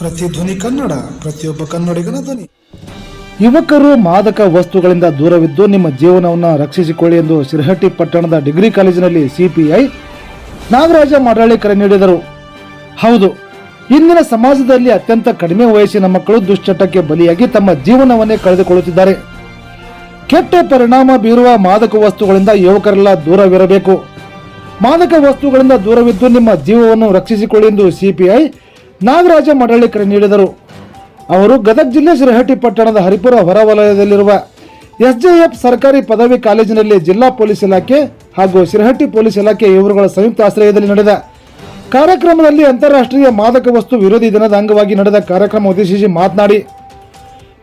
ಪ್ರತಿಧ್ವನಿ ಕನ್ನಡ, ಪ್ರತಿಯೊಬ್ಬ ಕನ್ನಡಿಗನ ಧ್ವನಿ. ಯುವಕರು ಮಾದಕ ವಸ್ತುಗಳಿಂದ ದೂರವಿದ್ದು ನಿಮ್ಮ ಜೀವನವನ್ನು ರಕ್ಷಿಸಿಕೊಳ್ಳಿ ಎಂದು ಶಿರಹಟ್ಟಿ ಪಟ್ಟಣದ ಡಿಗ್ರಿ ಕಾಲೇಜಿನಲ್ಲಿ ಸಿಪಿಐ ನಾಗರಾಜ ಮಾಡಾಳಿ ಕರೆ ನೀಡಿದರು. ಹೌದು, ಇಂದಿನ ಸಮಾಜದಲ್ಲಿ ಅತ್ಯಂತ ಕಡಿಮೆ ವಯಸ್ಸಿನ ಮಕ್ಕಳು ದುಶ್ಚಟಕ್ಕೆ ಬಲಿಯಾಗಿ ತಮ್ಮ ಜೀವನವನ್ನೇ ಕಳೆದುಕೊಳ್ಳುತ್ತಿದ್ದಾರೆ. ಕೆಟ್ಟ ಪರಿಣಾಮ ಬೀರುವ ಮಾದಕ ವಸ್ತುಗಳಿಂದ ಯುವಕರೆಲ್ಲ ದೂರವಿರಬೇಕು. ಮಾದಕ ವಸ್ತುಗಳಿಂದ ದೂರವಿದ್ದು ನಿಮ್ಮ ಜೀವವನ್ನು ರಕ್ಷಿಸಿಕೊಳ್ಳಿ ಎಂದು ಸಿಪಿಐ ನಾಗರಾಜ ಮಡಳ್ಳಿ ಕರೆ ನೀಡಿದರು. ಅವರು ಗದಗ ಜಿಲ್ಲೆ ಶಿರಹಟ್ಟಿ ಪಟ್ಟಣದ ಹರಿಪುರ ಹೊರವಲಯದಲ್ಲಿರುವ ಎಸ್ಜೆಎಫ್ ಸರ್ಕಾರಿ ಪದವಿ ಕಾಲೇಜಿನಲ್ಲಿ ಜಿಲ್ಲಾ ಪೊಲೀಸ್ ಇಲಾಖೆ ಹಾಗೂ ಶಿರಹಟ್ಟಿ ಪೊಲೀಸ್ ಇಲಾಖೆ ಇವರುಗಳ ಸಂಯುಕ್ತ ಆಶ್ರಯದಲ್ಲಿ ನಡೆದ ಕಾರ್ಯಕ್ರಮದಲ್ಲಿ ಅಂತಾರಾಷ್ಟ್ರೀಯ ಮಾದಕ ವಸ್ತು ವಿರೋಧಿ ದಿನದ ಅಂಗವಾಗಿ ನಡೆದ ಕಾರ್ಯಕ್ರಮ ಉದ್ದೇಶಿಸಿ ಮಾತನಾಡಿ,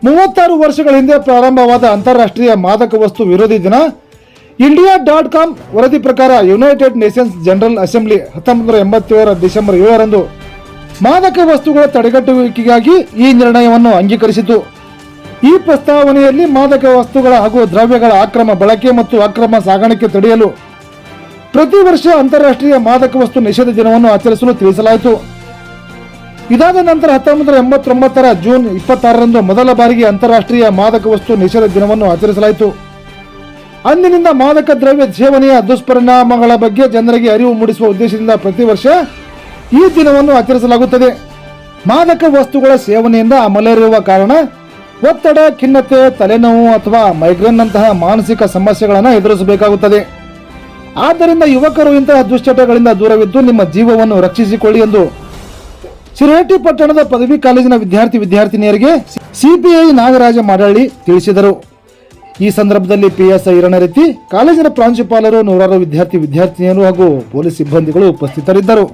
ಮೂವತ್ತಾರು ವರ್ಷಗಳ ಹಿಂದೆ ಪ್ರಾರಂಭವಾದ ಅಂತಾರಾಷ್ಟ್ರೀಯ ಮಾದಕ ವಸ್ತು ವಿರೋಧಿ ದಿನ ಇಂಡಿಯಾ ಡಾಟ್ ಕಾಮ್ ವರದಿ ಪ್ರಕಾರ ಯುನೈಟೆಡ್ ನೇಷನ್ಸ್ ಜನರಲ್ ಅಸೆಂಬ್ಲಿ ಹತ್ತೊಂಬತ್ತು ನೂರ ಎಂಬತ್ತೇಳರ ಡಿಸೆಂಬರ್ ಏಳರಂದು ಮಾದಕ ವಸ್ತುಗಳ ತಡೆಗಟ್ಟುವಿಕೆಗಾಗಿ ಈ ನಿರ್ಣಯವನ್ನು ಅಂಗೀಕರಿಸಿತು. ಈ ಪ್ರಸ್ತಾವನೆಯಲ್ಲಿ ಮಾದಕ ವಸ್ತುಗಳ ಹಾಗೂ ದ್ರವ್ಯಗಳ ಅಕ್ರಮ ಬಳಕೆ ಮತ್ತು ಅಕ್ರಮ ಸಾಗಾಣಿಕೆ ತಡೆಯಲು ಪ್ರತಿ ವರ್ಷ ಅಂತಾರಾಷ್ಟ್ರೀಯ ಮಾದಕ ವಸ್ತು ನಿಷೇಧ ದಿನವನ್ನು ಆಚರಿಸಲು ತಿಳಿಸಲಾಯಿತು. ಇದಾದ ನಂತರ ಹತ್ತೊಂಬತ್ತು ಎಂಬತ್ತೊಂಬತ್ತರ ಜೂನ್ ಇಪ್ಪತ್ತಾರರಂದು ಮೊದಲ ಬಾರಿಗೆ ಅಂತಾರಾಷ್ಟ್ರೀಯ ಮಾದಕ ವಸ್ತು ನಿಷೇಧ ದಿನವನ್ನು ಆಚರಿಸಲಾಯಿತು. ಅಂದಿನಿಂದ ಮಾದಕ ದ್ರವ್ಯ ಸೇವನೆಯ ದುಷ್ಪರಿಣಾಮಗಳ ಬಗ್ಗೆ ಜನರಿಗೆ ಅರಿವು ಮೂಡಿಸುವ ಉದ್ದೇಶದಿಂದ ಪ್ರತಿ ವರ್ಷ ಈ ದಿನವನ್ನು ಆಚರಿಸಲಾಗುತ್ತದೆ. ಮಾದಕ ವಸ್ತುಗಳ ಸೇವನೆಯಿಂದ ಮಲೇರಿಯುವ ಕಾರಣ ಒತ್ತಡ, ಖಿನ್ನತೆ, ತಲೆನೋವು ಅಥವಾ ಮೈಗ್ರೇನ್ನಂತಹ ಮಾನಸಿಕ ಸಮಸ್ಯೆಗಳನ್ನು ಎದುರಿಸಬೇಕಾಗುತ್ತದೆ. ಆದ್ದರಿಂದ ಯುವಕರು ಇಂತಹ ದುಶ್ಚಟಗಳಿಂದ ದೂರವಿದ್ದು ನಿಮ್ಮ ಜೀವವನ್ನು ರಕ್ಷಿಸಿಕೊಳ್ಳಿ ಎಂದು ಶಿರಹಟ್ಟಿ ಪಟ್ಟಣದ ಪದವಿ ಕಾಲೇಜಿನ ವಿದ್ಯಾರ್ಥಿ ವಿದ್ಯಾರ್ಥಿನಿಯರಿಗೆ ಸಿಪಿಐ ನಾಗರಾಜ ಮಾಡಳ್ಳಿ ತಿಳಿಸಿದರು. ಈ ಸಂದರ್ಭದಲ್ಲಿ ಪಿಎಸ್ಐ ಇರಣರೆತ್ತಿ ಕಾಲೇಜಿನ ಪ್ರಾಂಶುಪಾಲರು ನೂರಾರು ವಿದ್ಯಾರ್ಥಿ ವಿದ್ಯಾರ್ಥಿನಿಯರು ಹಾಗೂ ಪೊಲೀಸ್ ಸಿಬ್ಬಂದಿಗಳು ಉಪಸ್ಥಿತರಿದ್ದರು.